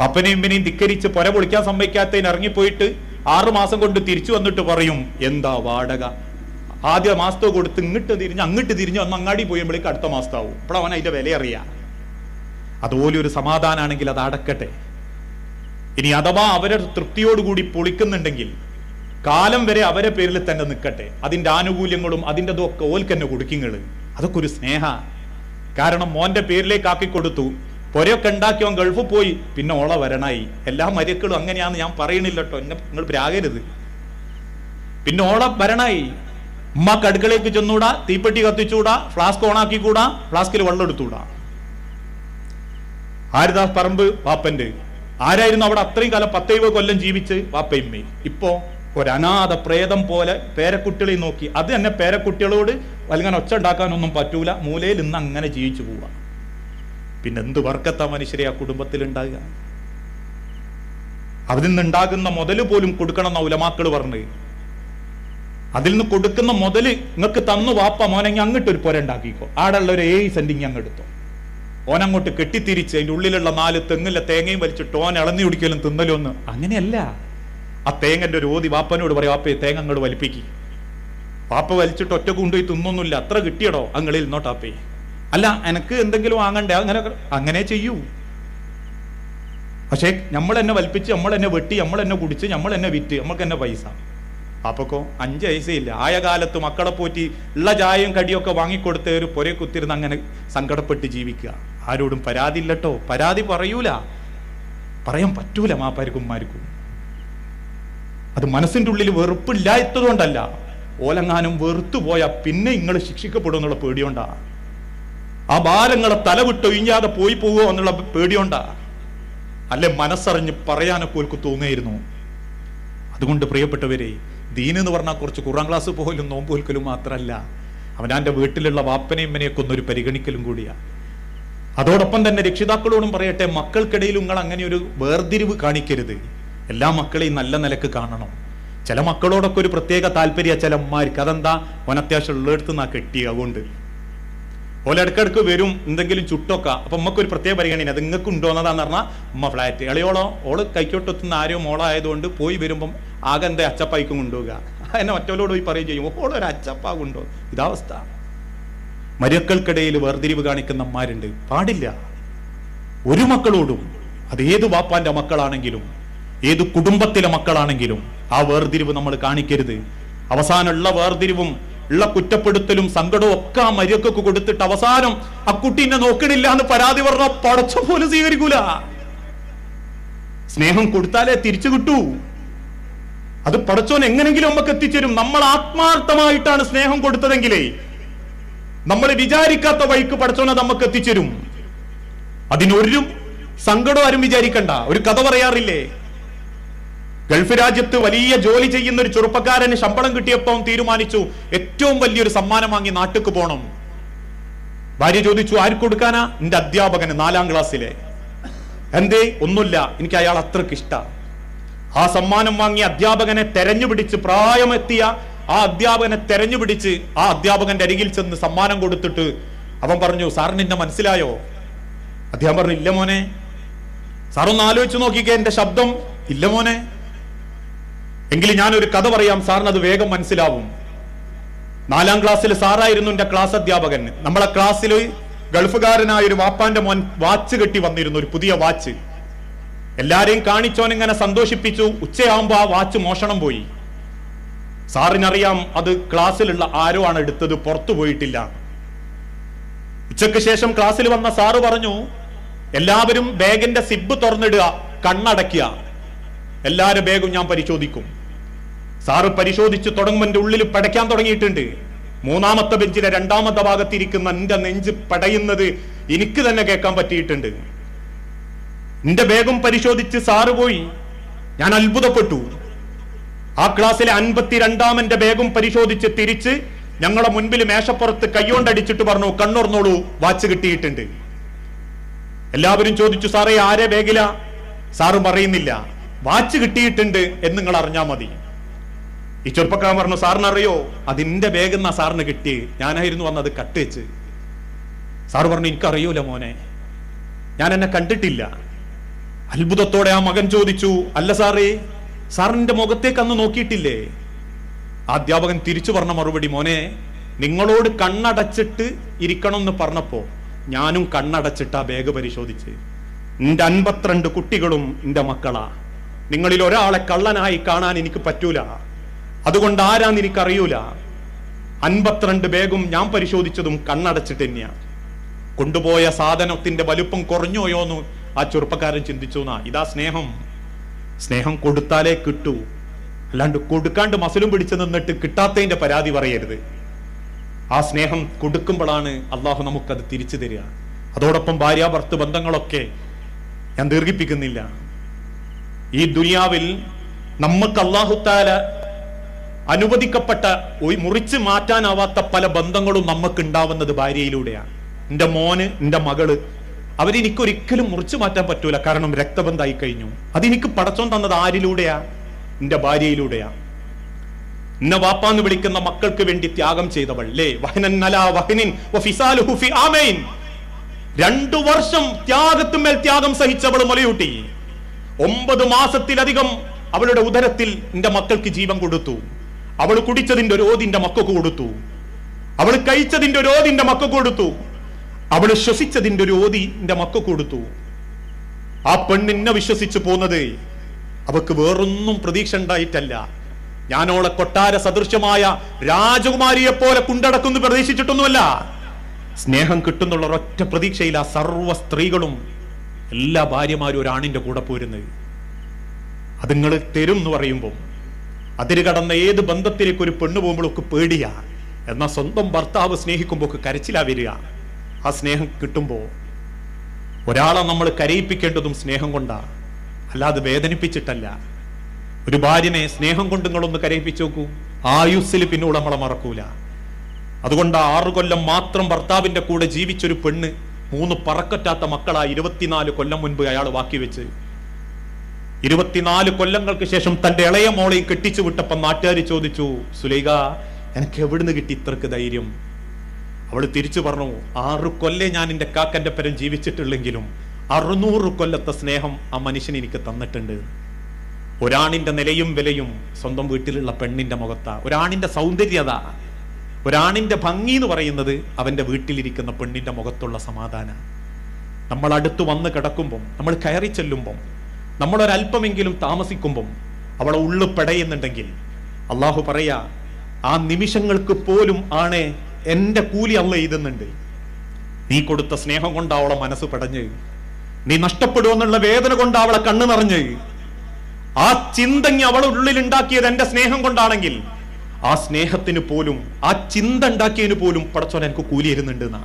പപ്പനെയും ഇമ്മനെയും ധിക്കരിച്ച് പുര പൊളിക്കാൻ സമ്മതിക്കാത്തതിന് ഇറങ്ങിപ്പോയിട്ട് ആറുമാസം കൊണ്ട് തിരിച്ചു വന്നിട്ട് പറയും എന്താ വാടക? ആദ്യ മാസത്തെ കൊടുത്ത് ഇങ്ങോട്ട് തിരിഞ്ഞ് അങ്ങോട്ട് തിരിഞ്ഞ് ഒന്ന് അങ്ങാടി പോയുമ്പോഴേക്ക് അടുത്ത മാസത്താവും. അപ്പോൾ അവൻ അതിന്റെ വില അറിയാം. അതുപോലെ ഒരു സമാധാനാണെങ്കിൽ അത് അടക്കട്ടെ. ഇനി അഥവാ അവരെ തൃപ്തിയോടുകൂടി പൊളിക്കുന്നുണ്ടെങ്കിൽ കാലം വരെ അവരെ പേരിൽ തന്നെ നിൽക്കട്ടെ അതിന്റെ ആനുകൂല്യങ്ങളും അതിന്റെ ഒക്കെ ഓൽക്കന്നെ കൊടുക്കിങ്ങൾ. അതൊക്കെ ഒരു സ്നേഹ. കാരണം മോന്റെ പേരിലേക്ക് ആക്കി കൊടുത്തു. പൊരയൊക്കെ ഉണ്ടാക്കി അവൻ ഗൾഫിൽ പോയി. പിന്നെ ഓള വരണായി. എല്ലാ മര്യക്കളും അങ്ങനെയാന്ന് ഞാൻ പറയണില്ല കേട്ടോ എന്നെ നിങ്ങൾ പ്രാകരുത്. പിന്നെ ഓള വരണായി. ഉമ്മ അടുക്കളയ്ക്ക് ചെന്നൂടാ തീപ്പെട്ടി കത്തിച്ചൂടാ ഫ്ലാസ്ക് ഓണാക്കി കൂടാ ഫ്ലാസ്കിൽ വെള്ളം എടുത്തൂടാ. ആരിദാസ് പറമ്പ് വാപ്പന്റെ ആരായിരുന്നു അവിടെ അത്രയും കാലം പത്തൈവ കൊല്ലം ജീവിച്ച് വാപ്പയമ്മേ? ഇപ്പോ ഒരനാഥ പ്രേതം പോലെ പേരക്കുട്ടികളെ നോക്കി. അത് തന്നെ പേരക്കുട്ടികളോട് അല്ലെങ്കിൽ ഒച്ച ഉണ്ടാക്കാനൊന്നും പറ്റൂല. മൂലയിൽ ഇന്ന് അങ്ങനെ ജീവിച്ചു പോവുക പിന്നെ എന്ത് വർക്കത്ത മനുഷ്യരെ ആ കുടുംബത്തിൽ ഉണ്ടാകുക അതിൽ നിന്നുണ്ടാകുന്ന മുതൽ പോലും കൊടുക്കണം എന്ന ഉലമാക്കൾ പറഞ്ഞു അതിൽ നിന്ന് കൊടുക്കുന്ന മുതൽ നിങ്ങൾക്ക് തന്നു വാപ്പ മോനെങ്കിൽ അങ്ങോട്ട് ഒരു പുര ഉണ്ടാക്കിക്കോ. ആടുള്ള ഒരു ഏഴ് സെന്റ് ഇങ്ങ് അങ്ങെടുത്തു ഓനങ്ങോട്ട് കെട്ടിത്തിരിച്ച് അതിന്റെ ഉള്ളിലുള്ള നാല് തെങ്ങിലെ തേങ്ങയും വലിച്ചിട്ട് ഓൻ ഇളന്നി കുടിക്കലും തിന്നലും ഒന്ന്. അങ്ങനെയല്ല. ആ തേങ്ങന്റെ ഒരു ഓതി വാപ്പനോട് പറയും വാപ്പയെ തേങ്ങ അങ്ങോട്ട് വലിപ്പിക്കി. വാപ്പ വലിച്ചിട്ട് ഒറ്റ കൊണ്ടുപോയി തിന്നൊന്നുമില്ല. അത്ര കിട്ടിയടോ അങ്ങളിൽ ഇന്നോട്ടാപ്പേ അല്ല എനക്ക് എന്തെങ്കിലും വാങ്ങണ്ടേ? അങ്ങനെ അങ്ങനെ ചെയ്യൂ. പക്ഷേ നമ്മൾ എന്നെ വലിപ്പിച്ച് നമ്മൾ എന്നെ വെട്ടി നമ്മൾ എന്നെ കുടിച്ച് നമ്മൾ എന്നെ വിറ്റ് നമ്മൾക്ക് എന്നെ പൈസ. അപ്പൊക്കോ അഞ്ച് പൈസയില്ല. ആയ കാലത്ത് മക്കളെ പോറ്റി ഉള്ള ചായയും കടിയൊക്കെ വാങ്ങിക്കൊടുത്ത് ഒരു പൊരെ കുത്തിരുന്ന് അങ്ങനെ സങ്കടപ്പെട്ട് ജീവിക്കുക. ആരോടും പരാതി ഇല്ലട്ടോ പരാതി പറയൂല. പറയാൻ പറ്റൂല മാപ്പാർക്കുംമാർക്കും അത് മനസ്സിന്റെ ഉള്ളിൽ വെറുപ്പില്ലാത്തതുകൊണ്ടല്ല. ഓലങ്ങാനും വെറുത്തു പോയാൽ പിന്നെ നിങ്ങൾ ശിക്ഷിക്കപ്പെടും എന്നുള്ള പേടിയോണ്ടാ. ആ ഭാരങ്ങളെ തലവിട്ടൊഴിഞ്ഞാതെ പോയി പോകുമോ എന്നുള്ള പേടിയുണ്ടാ. അല്ലെ മനസ്സറിഞ്ഞ് പറയാനൊക്കെ ഓൽക്ക് തോന്നിയിരുന്നു അതുകൊണ്ട് പ്രിയപ്പെട്ടവരെ ദീൻ എന്ന് പറഞ്ഞാൽ കുറച്ച് കുറാം ക്ലാസ് പോലും നോമ്പ് പോൽക്കലും മാത്രമല്ല അവനാന്റെ വീട്ടിലുള്ള വാപ്പനെയും ഇമ്മനെയൊക്കെ ഒന്നൊരു പരിഗണിക്കലും കൂടിയാ. അതോടൊപ്പം തന്നെ രക്ഷിതാക്കളോടും പറയട്ടെ മക്കൾക്കിടയിൽ നിങ്ങൾ അങ്ങനെ ഒരു വേർതിരിവ് കാണിക്കരുത്. എല്ലാ മക്കളെയും നല്ല നിലയ്ക്ക് കാണണം. ചില മക്കളോടൊക്കെ ഒരു പ്രത്യേക താല്പര്യ ചില അമ്മമാർക്ക് അതെന്താ? ഓൻ അത്യാവശ്യം ഉള്ളിടത്ത് നിന്നാ കെട്ടി അതുകൊണ്ട് ഓല ഇടക്കിടക്ക് വരും എന്തെങ്കിലും ചുട്ടൊക്കെ. അപ്പൊ നമുക്ക് ഒരു പ്രത്യേക പരിഗണന അത് നിങ്ങൾക്ക് ഉണ്ടോന്നതാന്ന് പറഞ്ഞാൽ ഉമ്മ ഫ്ലാറ്റ് ഇളയോളോ ഓൾ കൈക്കോട്ടെത്തുന്ന ആരോ മോളായതുകൊണ്ട് പോയി വരുമ്പം ആകെ എന്താ അച്ചപ്പായിക്കും കൊണ്ടുപോകുക എന്നെ മറ്റവരോട് പോയി പറയുകയും ചെയ്യും ഓളൊരു അച്ചപ്പാ കൊണ്ടോ ഇതാവസ്ഥ മരുക്കൾക്കിടയിൽ വേർതിരിവ് കാണിക്കുന്ന അമ്മമാരുണ്ട് പാടില്ല. ഒരു മക്കളോടും അത് ഏത് വാപ്പാന്റെ മക്കളാണെങ്കിലും ഏത് കുടുംബത്തിലെ മക്കളാണെങ്കിലും ആ വേർതിരിവ് നമ്മൾ കാണിക്കരുത്. അവസാനമുള്ള വേർതിരിവും ഉള്ള കുറ്റപ്പെടുത്തലും സങ്കടവും ഒക്കെ ആ മര്യക്കൊക്കെ കൊടുത്തിട്ട് അവസാനം ആ കുട്ടി എന്നെ നോക്കണില്ല എന്ന് പരാതി പറഞ്ഞ പടച്ച പോലും സ്വീകരിക്കൂല. സ്നേഹം കൊടുത്താലേ തിരിച്ചു കിട്ടൂ. അത് പടച്ചോൻ എങ്ങനെങ്കിലും നമുക്ക് എത്തിച്ചേരും. നമ്മൾ ആത്മാർത്ഥമായിട്ടാണ് സ്നേഹം കൊടുത്തതെങ്കിലേ നമ്മൾ വിചാരിക്കാത്ത വഴിക്ക് പടച്ചോനെ നമുക്ക് എത്തിച്ചേരും. അതിനൊരു സങ്കടം ആരും വിചാരിക്കണ്ട. ഒരു കഥ പറയാറില്ലേ? ഗൾഫ് രാജ്യത്ത് വലിയ ജോലി ചെയ്യുന്ന ഒരു ചെറുപ്പക്കാരന് ശമ്പളം കിട്ടിയപ്പോൾ തീരുമാനിച്ചു ഏറ്റവും വലിയൊരു സമ്മാനം വാങ്ങി നാട്ടിക്ക് പോണം. ഭാര്യ ചോദിച്ചു ആർക്ക് കൊടുക്കാനാ? എന്റെ അധ്യാപകന് നാലാം ക്ലാസ്സിലെ. എന്തേ? ഒന്നുമില്ല എനിക്ക് അയാൾ അത്രയ്ക്ക് ഇഷ്ട. ആ സമ്മാനം വാങ്ങിയ അധ്യാപകനെ തെരഞ്ഞുപിടിച്ച് പ്രായമെത്തിയ ആ അധ്യാപകനെ തെരഞ്ഞുപിടിച്ച് ആ അധ്യാപകന്റെ അരികിൽ ചെന്ന് സമ്മാനം കൊടുത്തിട്ട് അവൻ പറഞ്ഞു സാറിന് എന്നെ മനസ്സിലായോ? അദ്ദേഹം പറഞ്ഞു ഇല്ല മോനെ. സാറൊന്ന് ആലോചിച്ച് നോക്കിക്കേ എന്റെ ശബ്ദം. ഇല്ല മോനെ. എങ്കിൽ ഞാനൊരു കഥ പറയാം സാറിന് അത് വേഗം മനസ്സിലാവും. നാലാം ക്ലാസ്സിൽ സാറായിരുന്നു എന്റെ ക്ലാസ് അധ്യാപകൻ. നമ്മളെ ക്ലാസ്സിൽ ഗൾഫുകാരനായ ഒരു വാപ്പാന്റെ മോൻ വാച്ച് കെട്ടി വന്നിരുന്നു ഒരു പുതിയ വാച്ച്. എല്ലാരെയും കാണിച്ചോൻ ഇങ്ങനെ സന്തോഷിപ്പിച്ചു. ഉച്ചയാകുമ്പോ ആ വാച്ച് മോഷണം പോയി. സാറിനറിയാം അത് ക്ലാസ്സിലുള്ള ആരോ ആണ് എടുത്തത് പുറത്തു പോയിട്ടില്ല. ഉച്ചയ്ക്ക് ശേഷം ക്ലാസ്സിൽ വന്ന സാറ് പറഞ്ഞു എല്ലാവരും ബാഗിന്റെ സിബ് തുറന്നിടുക കണ്ണടയ്ക്കുക. എല്ലാരും ബാഗും ഞാൻ പരിശോധിക്കും. സാറ് പരിശോധിച്ച് തുടങ്ങുമ്പോൾ എന്റെ ഉള്ളിൽ പടയ്ക്കാൻ തുടങ്ങിയിട്ടുണ്ട്. മൂന്നാമത്തെ ബെഞ്ചിലെ രണ്ടാമത്തെ ഭാഗത്തിരിക്കുന്ന എന്റെ നെഞ്ച് പടയുന്നത് എനിക്ക് തന്നെ കേൾക്കാൻ പറ്റിയിട്ടുണ്ട്. എന്റെ ബാഗും പരിശോധിച്ച് സാറ് പോയി. ഞാൻ അത്ഭുതപ്പെട്ടു. ആ ക്ലാസ്സിലെ അൻപത്തിരണ്ടാമന്റെ ബാഗും പരിശോധിച്ച് തിരിച്ച് ഞങ്ങളുടെ മുൻപിൽ മേശപ്പുറത്ത് കയ്യോണ്ടടിച്ചിട്ട് പറഞ്ഞു കണ്ണുറന്നോളൂ വാച്ച് കിട്ടിയിട്ടുണ്ട്. എല്ലാവരും ചോദിച്ചു സാറേ ആരെ ബാഗില സാറും പറയുന്നില്ല വാച്ച് കിട്ടിയിട്ടുണ്ട് എന്ന് നിങ്ങൾ അറിഞ്ഞാൽ മതി. ഈ ചെറുപ്പക്കാരൻ പറഞ്ഞു സാറിന് അറിയോ അതിന്റെ ബാഗ് എന്നാ സാറിന് കിട്ടി ഞാനായിരുന്നു വന്നത് കട്ട് വെച്ച്. സാറ് പറഞ്ഞു എനിക്കറിയൂല മോനെ. ഞാൻ എന്നെ കണ്ടിട്ടില്ല. അത്ഭുതത്തോടെ ആ മകൻ ചോദിച്ചു അല്ല സാറേ സാറിന്റെ മുഖത്തേക്ക് അന്ന് നോക്കിയിട്ടില്ലേ? അധ്യാപകൻ തിരിച്ചു പറഞ്ഞ മറുപടി മോനെ നിങ്ങളോട് കണ്ണടച്ചിട്ട് ഇരിക്കണം എന്ന് പറഞ്ഞപ്പോ ഞാനും കണ്ണടച്ചിട്ട് ആ ബാഗ് പരിശോധിച്ച്. എന്റെ അൻപത്തിരണ്ട് കുട്ടികളും എന്റെ മക്കളാ. നിങ്ങളിൽ ഒരാളെ കള്ളനായി കാണാൻ എനിക്ക് പറ്റൂല. അതുകൊണ്ട് ആരാന്ന് എനിക്കറിയൂല. അൻപത്തിരണ്ട് ബാഗും ഞാൻ പരിശോധിച്ചതും കണ്ണടച്ചിട്ട് തന്നെയാ. കൊണ്ടുപോയ സാധനത്തിന്റെ വലുപ്പം കുറഞ്ഞോയോന്ന് ആ ചെറുപ്പക്കാരൻ ചിന്തിച്ചു എന്നാ ഇതാ സ്നേഹം. സ്നേഹം കൊടുത്താലേ കിട്ടൂ. അല്ലാണ്ട് കൊടുക്കാണ്ട് മസലും പിടിച്ചു നിന്നിട്ട് കിട്ടാത്തതിന്റെ പരാതി പറയരുത്. ആ സ്നേഹം കൊടുക്കുമ്പോഴാണ് അള്ളാഹു നമുക്കത് തിരിച്ചു തരിക. അതോടൊപ്പം ഭാര്യാഭർത്ത് ബന്ധങ്ങളൊക്കെ ഞാൻ ദീർഘിപ്പിക്കുന്നില്ല. ഈ ദുനിയാവിൽ നമുക്ക് അള്ളാഹുത്താല അനുവദിക്കപ്പെട്ട മുറിച്ച് മാറ്റാനാവാത്ത പല ബന്ധങ്ങളും നമുക്ക് ഉണ്ടാവുന്നത് ഭാര്യയിലൂടെയാണ്. എന്റെ മോന് എന്റെ മകൾ അവരെനിക്കൊരിക്കലും മുറിച്ചു മാറ്റാൻ പറ്റൂല. കാരണം രക്തബന്ധമായി കഴിഞ്ഞു. അതെനിക്ക് പടച്ചോൻ തന്നത് ആരിലൂടെയാ? എന്റെ ഭാര്യയിലൂടെയാ. എന്നെ വാപ്പാന്ന് വിളിക്കുന്ന മക്കൾക്ക് വേണ്ടി ത്യാഗം ചെയ്തവൾ. വഹനൻ രണ്ടു വർഷം ത്യാഗത്തുമേൽ ത്യാഗം സഹിച്ചവൾ മുലയൂട്ടി. ഒമ്പത് മാസത്തിലധികം അവളുടെ ഉദരത്തിൽ എന്റെ മക്കൾക്ക് ജീവൻ കൊടുത്തു. അവൾ കുടിച്ചതിന്റെ ഒരു ഓതിന്റെ മക്ക കൊടുത്തു. അവൾ കഴിച്ചതിന്റെ ഒരു ഓതിന്റെ മക്ക കൊടുത്തു. അവൾ ശ്വസിച്ചതിന്റെ ഒരു ഓതിന്റെ മക്ക കൊടുത്തു. ആ പെണ്ണിനെ വിശ്വസിച്ചു പോന്നത് അവക്ക് വേറൊന്നും പ്രതീക്ഷ ഉണ്ടായിട്ടല്ല. ഞാനോളെ കൊട്ടാര സദൃശ്യമായ രാജകുമാരിയെ പോലെ കുണ്ടടക്കുന്നു പ്രതീക്ഷിച്ചിട്ടൊന്നുമല്ല. സ്നേഹം കിട്ടുന്നുള്ള ഒരൊറ്റ പ്രതീക്ഷയിൽ ആ സർവ സ്ത്രീകളും എല്ലാ ഭാര്യമാരും ഒരാണിന്റെ കൂടെ പോരുന്നത്. അത് നിങ്ങൾ തരും എന്ന് പറയുമ്പോൾ അതിര് കടന്ന ഏത് ബന്ധത്തിലേക്ക് ഒരു പെണ്ണ് പോകുമ്പോഴൊക്കെ പേടിയാണ് എന്നാൽ സ്വന്തം ഭർത്താവ് സ്നേഹിക്കുമ്പോൾ കരച്ചിലാ വരിക. ആ സ്നേഹം കിട്ടുമ്പോൾ ഒരാളെ നമ്മൾ കരയിപ്പിക്കേണ്ടതും സ്നേഹം കൊണ്ടാണ് അല്ലാതെ വേദനിപ്പിച്ചിട്ടല്ല. ഒരു ഭാര്യനെ സ്നേഹം കൊണ്ട് നിങ്ങളൊന്ന് കരയിപ്പിച്ചു നോക്കൂ. ആയുസ്സിൽ പിന്നോട് നമ്മളെ മറക്കൂല. അതുകൊണ്ട് ആറു കൊല്ലം മാത്രം ഭർത്താവിന്റെ കൂടെ ജീവിച്ചൊരു പെണ്ണ് മൂന്ന് പറക്കറ്റാത്ത മക്കളാ ഇരുപത്തിനാല് കൊല്ലം മുൻപ് അയാൾ വാക്കി വെച്ച് ഇരുപത്തിനാല് കൊല്ലങ്ങൾക്ക് ശേഷം തന്റെ ഇളയ മോളെയും കെട്ടിച്ചു വിട്ടപ്പം നാട്ടുകാർ ചോദിച്ചു സുലൈഖ എനിക്ക് എവിടുന്ന് കിട്ടി ഇത്രക്ക് ധൈര്യം? അവൾ തിരിച്ചു പറഞ്ഞു ആറ് കൊല്ലേ ഞാൻ എന്റെ കാക്കന്റെ പരം ജീവിച്ചിട്ടുള്ളെങ്കിലും അറുന്നൂറ് കൊല്ലത്തെ സ്നേഹം ആ മനുഷ്യൻ എനിക്ക് തന്നിട്ടുണ്ട്. ഒരാണിന്റെ നിലയും വിലയും സ്വന്തം വീട്ടിലുള്ള പെണ്ണിന്റെ മുഖത്താ. ഒരാണിന്റെ സൗന്ദര്യത ഒരാണിന്റെ ഭംഗി എന്ന് പറയുന്നത് അവന്റെ വീട്ടിലിരിക്കുന്ന പെണ്ണിന്റെ മുഖത്തുള്ള സമാധാന. നമ്മൾ അടുത്ത് വന്ന് കിടക്കുമ്പം നമ്മൾ കയറി ചെല്ലുമ്പം നമ്മൾ ഒരല്പമെങ്കിലും താമസിക്കുമ്പം അവളെ ഉള്ളു പെടയുന്നുണ്ടെങ്കിൽ അള്ളാഹു പറയാ ആ നിമിഷങ്ങൾക്ക് പോലും ആണ് എന്റെ കൂലി അള്ള എഴുതുന്നുണ്ട് നീ കൊടുത്ത സ്നേഹം കൊണ്ട് അവളെ മനസ്സ് പടഞ്ഞ് നീ നഷ്ടപ്പെടുമെന്നുള്ള വേദന കൊണ്ട് അവളെ കണ്ണു നിറഞ്ഞ് ആ ചിന്തങ്ങി അവളെ ഉള്ളിൽ ഉണ്ടാക്കിയത് എന്റെ സ്നേഹം കൊണ്ടാണെങ്കിൽ ആ സ്നേഹത്തിന് പോലും ആ ചിന്ത ഉണ്ടാക്കിയതിന് പോലും പടച്ചോൻ എനിക്ക് കൂലി തരുന്നുണ്ട് എന്നാ